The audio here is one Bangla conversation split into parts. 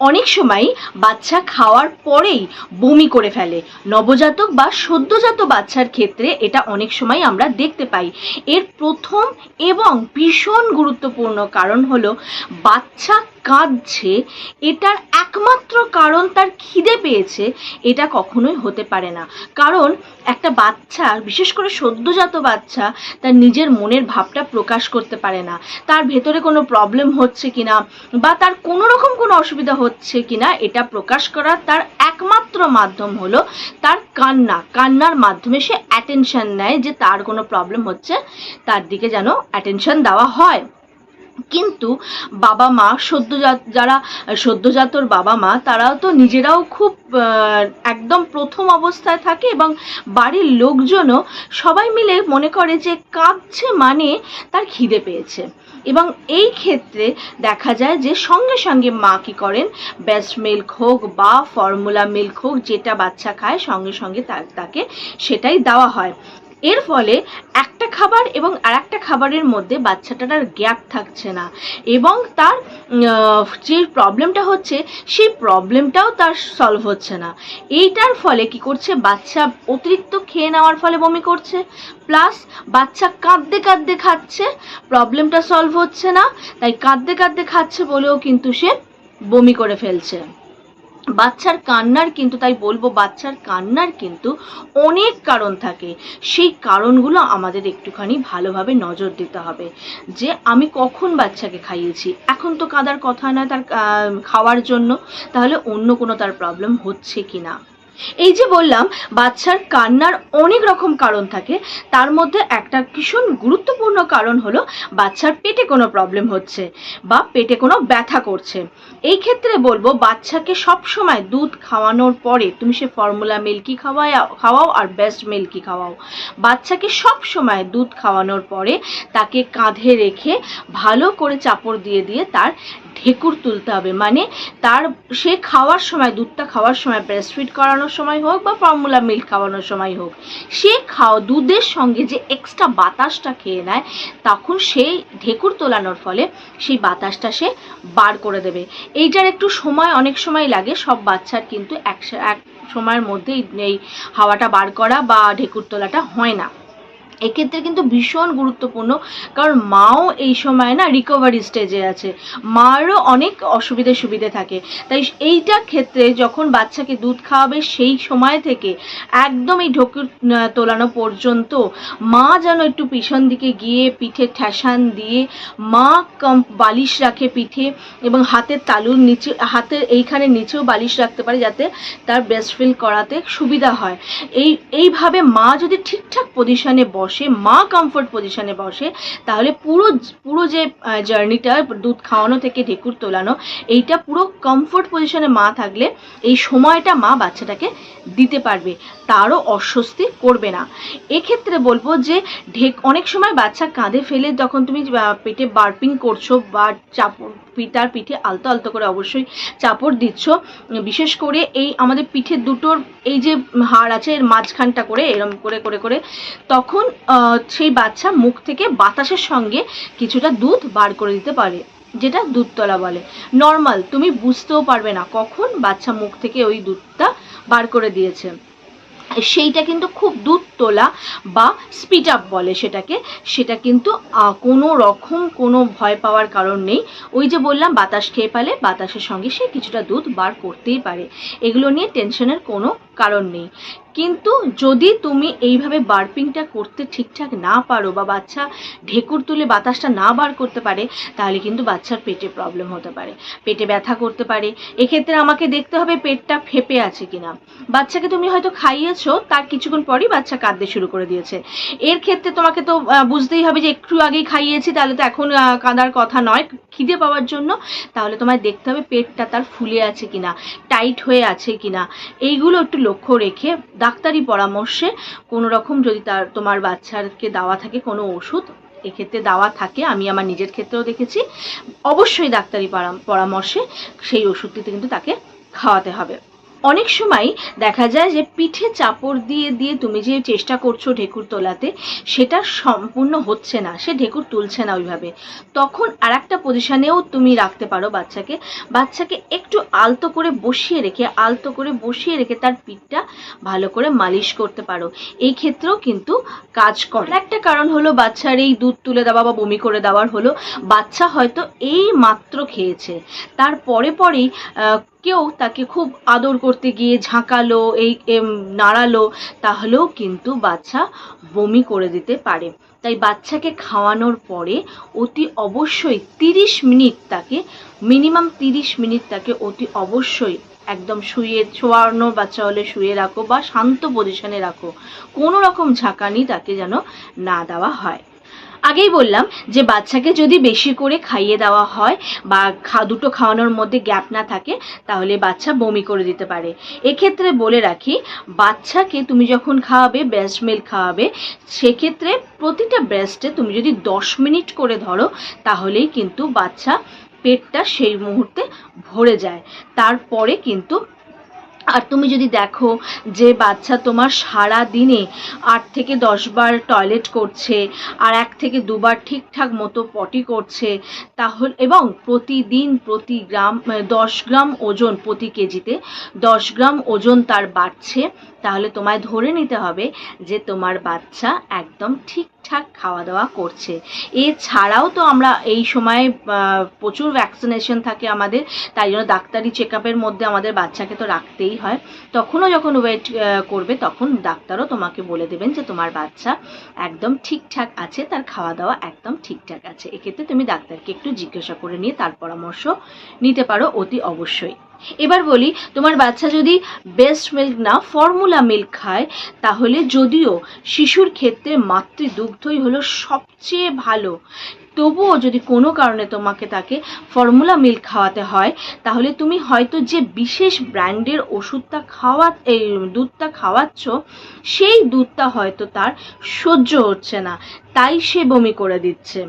অনেক সময় বাচ্চা খাওয়ার পরেই বমি করে ফেলে। নবজাতক বা সদ্যজাত বাচ্চার ক্ষেত্রে এটা অনেক সময় আমরা দেখতে পাই। এর প্রথম এবং ভীষণ গুরুত্বপূর্ণ কারণ হলো বাচ্চা কাঁদছে, এটার একমাত্র কারণ তার খিদে পেয়েছে, এটা কখনোই হতে পারে না। কারণ একটা বাচ্চা, বিশেষ করে সদ্যজাত বাচ্চা, তার নিজের মনের ভাবটা প্রকাশ করতে পারে না। তার ভেতরে কোনো প্রবলেম হচ্ছে কিনা বা তার কোনো রকম কোনো অসুবিধা হচ্ছে কিনা, এটা প্রকাশ করার তার একমাত্র মাধ্যম হলো তার কান্না। কান্নার মাধ্যমে সে অ্যাটেনশন নেয় যে তার কোনো প্রবলেম হচ্ছে, তার দিকে যেন অ্যাটেনশন দেওয়া হয়। কিন্তু বাবা মা সদ্যজাত যারা, সদ্যজাতর বাবা মা, তারাও তো নিজেরাও খুব একদম প্রথম অবস্থায় থাকে এবং বাড়ির লোকজনও সবাই মিলে মনে করে যে কাঁদছে মানে তার খিদে পেয়েছে। এবং এই ক্ষেত্রে দেখা যায় যে সঙ্গে সঙ্গে মা কী করেন? বেস্ট মিল্ক হোক বা ফর্মুলা মিল্ক হোক, যেটা বাচ্চা খায়, সঙ্গে সঙ্গে তাকে সেটাই দেওয়া হয়। এর ফলে একটা খাবার এবং আরেকটা খাবারের মধ্যে বাচ্চাটার আর গ্যাপ থাকছে না। এবং তার যে প্রবলেমটা হচ্ছে, সেই প্রবলেমটাও তার সলভ হচ্ছে না। এইটার ফলে কি করছে, বাচ্চা অতিরিক্ত খেয়ে নেওয়ার ফলে বমি করছে। প্লাস বাচ্চা কাঁদতে কাঁদতে খাচ্ছে, প্রবলেমটা সলভ হচ্ছে না। তাই কাঁদতে কাঁদতে খাচ্ছে বলেও কিন্তু সে বমি করে ফেলছে। বাচ্চার কান্নার কিন্তু, তাই বলব বাচ্চার কান্নার কিন্তু অনেক কারণ থাকে। সেই কারণগুলো আমাদের একটুখানি ভালোভাবে নজর দিতে হবে যে, আমি কখন বাচ্চাকে খাইয়েছি। এখন তো কাদার কথা না তার খাওয়ার জন্য। তাহলে অন্য কোনো তার প্রবলেম হচ্ছে কি না এই যে বললাম, বাচ্চার কান্নার অনেক রকম কারণ থাকে, তার মধ্যে একটা ভীষণ গুরুত্বপূর্ণ কারণ হলো বাচ্চার পেটে কোনো প্রবলেম হচ্ছে বা পেটে কোনো ব্যথা করছে। এই ক্ষেত্রে বলব, বাচ্চাকে সব সময় দুধ খাওয়ানোর পরে তুমি সে ফর্মুলা মিল্কি খাওয়াই খাওয়াও আর বেস্ট মিল্কি খাওয়াও। বাচ্চাকে সব সময় দুধ খাওয়ানোর পরে তাকে কাঁধে রেখে ভালো করে চাপড় দিয়ে দিয়ে তার ঢেকুর তুলতে হবে। মানে তার, সে খাওয়ার সময়, দুধটা খাওয়ার সময় ব্রেস্ট ফিড করানোর সময় হোক বা ফর্মুলা মিল্ক খাওয়ানোর সময় হোক, সে খাওয়া দুধের সঙ্গে যে এক্সট্রা বাতাসটা খেয়ে নেয়, তখন সেই ঢেকুর তোলানোর ফলে সেই বাতাসটা সে বার করে দেবে। এইটার একটু সময়, অনেক সময় লাগে, সব বাচ্চার কিন্তু এক সময়ের মধ্যেই এই হাওয়াটা বার করা বা ঢেকুর তোলাটা হয় না। এক্ষেত্রে কিন্তু ভীষণ গুরুত্বপূর্ণ, কারণ মাও এই সময় না রিকভারি স্টেজে আছে। মারও অনেক অসুবিধে সুবিধে থাকে। তাই এইটার ক্ষেত্রে যখন বাচ্চাকে দুধ খাওয়াবে সেই সময় থেকে একদম এই ঢোকুর তোলানো পর্যন্ত মা যেন একটু পিছন দিকে গিয়ে পিঠে ঠেসান দিয়ে মা কম বালিশ রাখে পিঠে এবং হাতের তালুর নিচে, হাতের এইখানে নিচেও বালিশ রাখতে পারে যাতে তার ব্রেস্ট ফিল করাতে সুবিধা হয়। এই, এইভাবে মা যদি ঠিকঠাক পজিশনে বসে মা কমফোর্ট পজিশনে বসে, তাহলে পুরো পুরো যে জার্নিটা দুধ খাওয়ানো থেকে ঢেকুর তোলানো, এইটা পুরো কমফোর্ট পজিশনে মা থাকলে এই সময়টা মা বাচ্চাটাকে দিতে পারবে, তারও অস্বস্তি করবে না। এক্ষেত্রে বলব যে, ঢেক, অনেক সময় বাচ্চা কাঁধে ফেলে যখন তুমি পেটে বার্পিং করছ বা চাপড়, পিতার পিঠে আলতো আলতো করে অবশ্যই চাপড় দিচ্ছ, বিশেষ করে এই আমাদের পিঠের দুটোর, এই যে হাড় আছে, এর মাঝখানটা করে, এরম করে করে করে, তখন সেই বাচ্চা মুখ থেকে বাতাসের সঙ্গে কিছুটা দুধ বার করে দিতে পারে, যেটা দুধতলা বলে। নর্মাল তুমি বুঝতেও পারবে না কখন বাচ্চা মুখ থেকে ওই দুধটা বার করে দিয়েছে। সেইটা কিন্তু খুব দুধ তোলা বা স্পিড আপ বলে সেটাকে। সেটা কিন্তু কোনো রকম কোনো ভয় পাওয়ার কারণ নেই। ওই যে বললাম, বাতাস খেয়ে পেলে বাতাসের সঙ্গে সে কিছুটা দুধ বার করতেই পারে। এগুলো নিয়ে টেনশনের কোনো কারণ নেই। কিন্তু যদি তুমি এইভাবে বার্পিংটা করতে ঠিকঠাক না পারো বা বাচ্চা ঢেকুর তুলে বাতাসটা না বার করতে পারে, তাহলে কিন্তু বাচ্চার পেটে প্রবলেম হতে পারে। পেটে ব্যথা করতে পারে। এক্ষেত্রে আমাকে দেখতে হবে পেটটা ফেপে আছে কিনা। বাচ্চাকে তুমি হয়তো খাইয়েছো, তার কিছুক্ষণ পরই বাচ্চা কাঁদতে শুরু করে দিয়েছে। এর ক্ষেত্রে তোমাকে তো বুঝতেই হবে যে একটু আগেই খাইয়েছি, তাহলে তো এখন কাঁদার কথা নয় খিদে পাওয়ার জন্য। তাহলে তোমায় দেখতে হবে পেটটা তার ফুলে আছে কিনা, টাইট হয়ে আছে কিনা। এইগুলো একটু লক্ষ্য রেখে ডাক্তারি পরামর্শে কোনো রকম যদি তার, তোমার বাচ্চাকে দেওয়া থাকে কোনো ওষুধ, এক্ষেত্রে দেওয়া থাকে, আমি আমার নিজের ক্ষেত্রেও দেখেছি, অবশ্যই ডাক্তারি পরাম- পরামর্শে সেই ওষুধটিতে কিন্তু তাকে খাওয়াতে হবে। অনেক সময় দেখা যায় যে পিঠে চাপড় দিয়ে দিয়ে তুমি যে চেষ্টা করছ ঢেকুর তোলাতে, সেটা সম্পূর্ণ হচ্ছে না, সে ঢেকুর তুলছে না ওইভাবে। তখন আর একটা পজিশনেও তুমি রাখতে পারো বাচ্চাকে। বাচ্চাকে একটু আলতো করে বসিয়ে রেখে, আলতো করে বসিয়ে রেখে তার পিঠটা ভালো করে মালিশ করতে পারো। এই ক্ষেত্রেও কিন্তু কাজ করে। একটা কারণ হলো বাচ্চার এই দুধ তুলে দেওয়া বা বমি করে দেওয়ার হলো, বাচ্চা হয়তো এই মাত্র খেয়েছে। তার পরে পরেই কেউ তাকে খুব আদর করতে গিয়ে ঝাঁকালো, এই নাড়ালো, তাহলেও কিন্তু বাচ্চা বমি করে দিতে পারে। তাই বাচ্চাকে খাওয়ানোর পরে অতি অবশ্যই তিরিশ মিনিট তাকে, মিনিমাম তিরিশ মিনিট তাকে অতি অবশ্যই একদম শুয়ে, শোয়ানো বাচ্চা হলে শুয়ে রাখো বা শান্ত পজিশনে রাখো। কোনো রকম ঝাঁকানি তাকে যেন না দেওয়া হয়। আগেই বললাম যে বাচ্চাকে যদি বেশি করে খাইয়ে দেওয়া হয় বা খা, দুটো খাওয়ানোর মধ্যে গ্যাপ না থাকে, তাহলে বাচ্চা বমি করে দিতে পারে। এক্ষেত্রে বলে রাখি, বাচ্চাকে তুমি যখন খাওয়াবে ব্রেস্ট মিল্ক খাওয়াবে, সেক্ষেত্রে প্রতিটা ব্রেস্টে তুমি যদি দশ মিনিট করে ধরো, তাহলেই কিন্তু বাচ্চা পেটটা সেই মুহূর্তে ভরে যায়। তারপরে কিন্তু আর তুমি যদি দেখো যে বাচ্চা তোমার সারা দিনে আট থেকে দশ বার টয়লেট করছে আর এক থেকে দুবার ঠিকঠাক মতো পটি করছে, তাহলে এবং প্রতিদিন প্রতি গ্রাম, দশ গ্রাম ওজন প্রতি কেজিতে দশ গ্রাম ওজন তার বাড়ছে তাহলে তোমায় ধরে নিতে হবে যে তোমার বাচ্চা একদম ঠিকঠাক খাওয়া দাওয়া করছে। এছাড়াও তো আমরা এই সময় প্রচুর ভ্যাকসিনেশন থাকে আমাদের, তাই জন্য ডাক্তারি চেক আপের মধ্যে আমাদের বাচ্চাকে তো রাখতেই হয়। তখনও যখন ওয়েট করবে, তখন ডাক্তারও তোমাকে বলে দেবেন যে তোমার বাচ্চা একদম ঠিকঠাক আছে, তার খাওয়া দাওয়া একদম ঠিকঠাক আছে। এক্ষেত্রে তুমি ডাক্তারকে একটু জিজ্ঞাসা করে নিয়ে তার পরামর্শ নিতে পারো অতি অবশ্যই। এবার বলি, তোমার বাচ্চা যদি বেস্ট মিল্ক না ফর্মুলা মিল্ক খায়, তাহলে যদিও শিশুর ক্ষেত্রে মাতৃদুগ্ধই হলো সবচেয়ে ভালো। তবুও যদি কোনো কারণে তোমাকে তাকে ফর্মুলা মিল্ক খাওয়াতে হয়, তাহলে তুমি হয়তো যে বিশেষ ব্র্যান্ডের ওষুধটা খাওয়া এই দুধটা খাওয়াচ্ছ, সেই দুধটা হয়তো তার সহ্য হচ্ছে না। তাই সে বমি করে দিচ্ছে।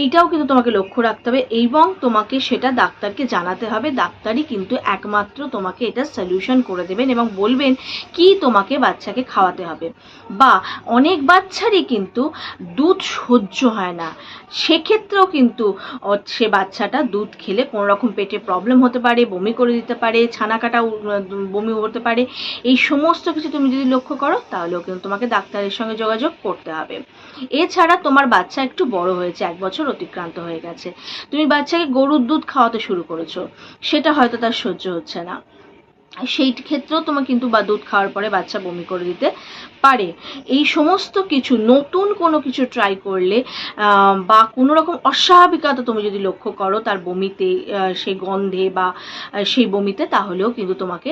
এইটাও কিন্তু তোমাকে লক্ষ্য রাখতে হবে এবং তোমাকে সেটা ডাক্তারকে জানাতে হবে। ডাক্তারই কিন্তু একমাত্র তোমাকে এটা সলিউশন করে দেবেন এবং বলবেন কি তোমাকে বাচ্চাকে খাওয়াতে হবে। বা অনেক বাচ্চারই কিন্তু দুধ সহ্য হয় না। সেক্ষেত্রেও কিন্তু সে বাচ্চাটা দুধ খেলে কোনো রকম পেটে প্রবলেম হতে পারে, বমি করে দিতে পারে ছানা কাটা বমি হতে পারে। এই সমস্ত কিছু তুমি যদি লক্ষ্য করো, তাহলেও কিন্তু তোমাকে ডাক্তারের সঙ্গে যোগাযোগ করতে হবে। এছাড়া তোমার বাচ্চা একটু বড় হয়েছে, এক বছর অতিক্রান্ত হয়ে গেছে। তুমি বাচ্চাকে গরুর দুধ খাওয়াতে শুরু করেছ। সেটা হয়তো তার সহ্য হচ্ছে না। সেই ক্ষেত্রেও তোমার কিন্তু বা দুধ খাওয়ার পরে বাচ্চা বমি করে দিতে পারে। এই সমস্ত কিছু, নতুন কোনো কিছু ট্রাই করলে বা কোনো রকম অস্বাভাবিকতা তুমি যদি লক্ষ্য করো, তার বমিতে সেই গন্ধে বা সেই বমিতে, তাহলেও কিন্তু তোমাকে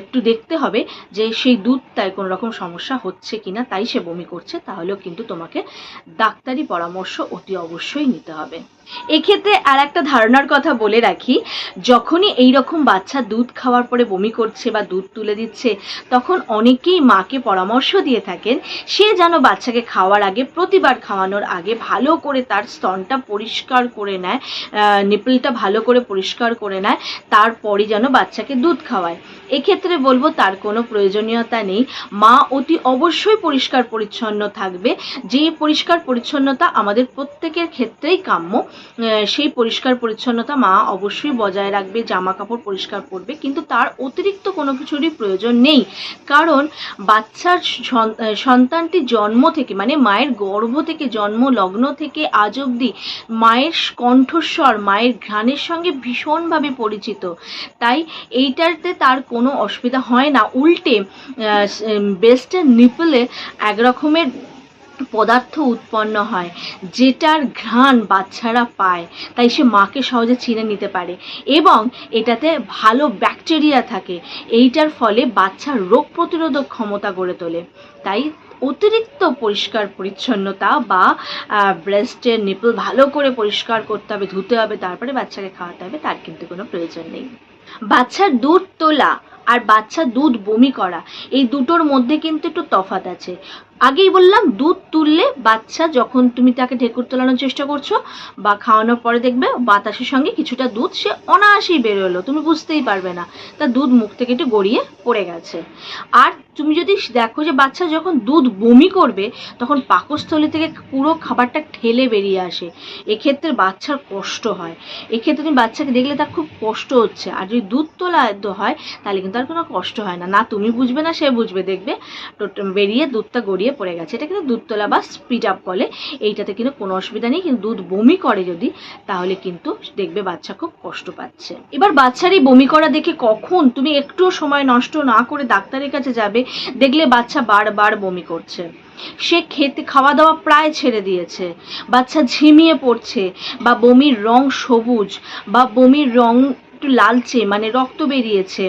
একটু দেখতে হবে যে সেই দুধটায় কোনো রকম সমস্যা হচ্ছে কিনা, তাই সে বমি করছে, তাহলেও কিন্তু তোমাকে ডাক্তারি পরামর্শ অতি অবশ্যই নিতে হবে। এক্ষেত্রে আর একটা ধারণার কথা বলে রাখি, যখনই এই রকম বাচ্চা দুধ খাওয়ার পরে বমি করছে বা দুধ তুলে দিচ্ছে, তখন অনেকেই মাকে পরামর্শ দিয়ে থাকেন, সে যেন বাচ্চাকে খাওয়ার আগে, প্রতিবার খাওয়ানোর আগে ভালো করে তার স্তনটা পরিষ্কার করে নেয় নিপলটা ভালো করে পরিষ্কার করে নেয়, তারপরই যেন বাচ্চাকে দুধ খাওয়ায়। এক্ষেত্রে বলব তার কোনো প্রয়োজনীয়তা নেই। মা অতি অবশ্যই পরিষ্কার পরিচ্ছন্ন থাকবে। যে পরিষ্কার পরিচ্ছন্নতা আমাদের প্রত্যেকের ক্ষেত্রেই কাম্য সেই পরিষ্কার পরিচ্ছন্নতা মা অবশ্যই বজায় রাখবে জামা কাপড় পরিষ্কার করবে, কিন্তু তার অতিরিক্ত কোনো কিছুরই প্রয়োজন নেই। কারণ বাচ্চার সন্তানটি জন্ম থেকে মানে মায়ের গর্ভ থেকে জন্ম, লগ্ন থেকে আজ অবধি মায়ের কণ্ঠস্বর, মায়ের ঘ্রাণের সঙ্গে ভীষণভাবে পরিচিত। তাই এইটাতে তার কোনো অসুবিধা হয় না। উল্টে বেস্টের নিপলে এক রকমের পদার্থ উৎপন্ন হয়, যেটার ঘ্রাণ বাচ্চারা পায়, তাই সে মাকে সহজে চিনে নিতে পারে। এবং এটাতে ভালো ব্যাকটেরিয়া থাকে, এইটার ফলে বাচ্চার রোগ প্রতিরোধক ক্ষমতা গড়ে তোলে। তাই অতিরিক্ত পরিষ্কার পরিচ্ছন্নতা বা ব্রেস্টের নিপল ভালো করে পরিষ্কার করতে হবে, ধুতে হবে, তারপরে বাচ্চাকে খাওয়াতে হবে, তার কিন্তু কোনো প্রয়োজন নেই। বাচ্চার দুধ তোলা আর বাচ্চা দুধ বমি করা, এই দুটোর মধ্যে কিন্তু একটু তফাৎ আছে। আগেই বললাম, দুধ তুললে বাচ্চা যখন তুমি তাকে ঢেকুর তোলানোর চেষ্টা করছ বা খাওয়ানোর পরে দেখবে বাতাসের সঙ্গে কিছুটা দুধ, সে অনায়াসেই বেরোলো তুমি বুঝতেই পারবে না। তার দুধ মুখ থেকে একটু গড়িয়ে পড়ে গেছে। আর তুমি যদি দেখো যে বাচ্চা যখন দুধ বমি করবে, তখন পাকস্থলী থেকে পুরো খাবারটা ঠেলে বেরিয়ে আসে। এক্ষেত্রে বাচ্চার কষ্ট হয়। এক্ষেত্রে তুমি বাচ্চাকে দেখলে তার খুব কষ্ট হচ্ছে। আর যদি দুধ তোলা হয়, তাহলে কিন্তু আর কোনো কষ্ট হয় না। না, তুমি বুঝবে না, সে বুঝবে। দেখবে বেরিয়ে দুধটা গড়িয়ে পড়ে গেছে। এটা কিন্তু দুধ তোলা বা স্পিড আপ বলে। এইটাতে কিন্তু কোনো অসুবিধা নেই, কিন্তু দুধ বমি করে যদি, তাহলে কিন্তু দেখবে বাচ্চা খুব কষ্ট পাচ্ছে। এবার বাচ্চার এই বমি করা দেখে কখন তুমি একটুও সময় নষ্ট না করে ডাক্তারের কাছে যাবে, দেখলে বাচ্চা বারবার বমি করছে। সে খেতে খাওয়া দাওয়া প্রায় ছেড়ে দিয়েছে। বাচ্চা ঝিমিয়ে পড়ছে, বা বমির রং সবুজ, বা বমির রং একটু লালচে মানে রক্ত বেরিয়েছে।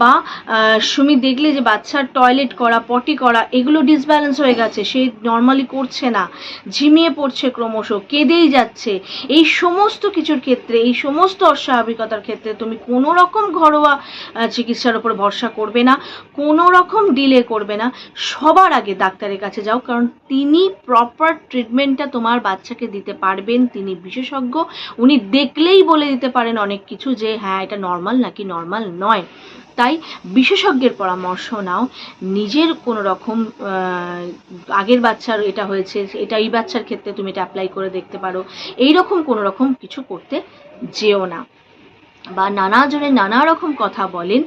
বা সুমি দেখলে যে বাচ্চার টয়লেট করা পটি করা, এগুলো ডিসব্যালেন্স হয়ে গেছে, সে নর্মালি করছে না। ঝিমিয়ে পড়ছে ক্রমশ, কেঁদেই যাচ্ছে। এই সমস্ত কিছুর ক্ষেত্রে, এই সমস্ত অস্বাভাবিকতার ক্ষেত্রে তুমি কোনো রকম ঘরোয়া চিকিৎসার উপর ভরসা করবে না, কোনো রকম ডিলে করবে না। সবার আগে ডাক্তারের কাছে যাও, কারণ তিনি প্রপার ট্রিটমেন্টটা তোমার বাচ্চাকে দিতে পারবেন। তিনি বিশেষজ্ঞ। উনি দেখলেই বলে দিতে পারেন অনেক কিছু যে হ্যাঁ এটা নর্মাল নাকি নর্মাল নয়। তাই বিশেষজ্ঞের পরামর্শ নাও। নিজের কোনো রকম আগের বাচ্চার এটা হয়েছে, এটা এই বাচ্চার ক্ষেত্রে তুমি এটা অ্যাপ্লাই করে দেখতে পারো। এই রকম কোনো রকম কিছু করতে যেও না। বা নানা জনে নানা রকম কথা বলেন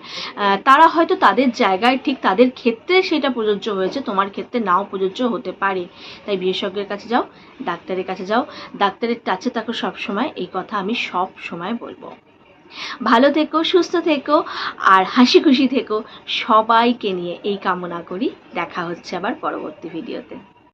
তারা হয়তো তাদের জায়গায় ঠিক তাদের ক্ষেত্রে সেটা প্রযোজ্য হয়েছে, তোমার ক্ষেত্রে নাও প্রযোজ্য হতে পারে। তাই বিশেষজ্ঞের কাছে যাও, ডাক্তারের কাছে যাও, ডাক্তারের টাচে থাকো সব সময় এই কথা আমি সব সময় বলব। ভালো থেকো, সুস্থ থেকো আর হাসি খুশি থেকো। সবাইকে নিয়ে এই কামনা করি। দেখা হচ্ছে আবার পরবর্তী ভিডিওতে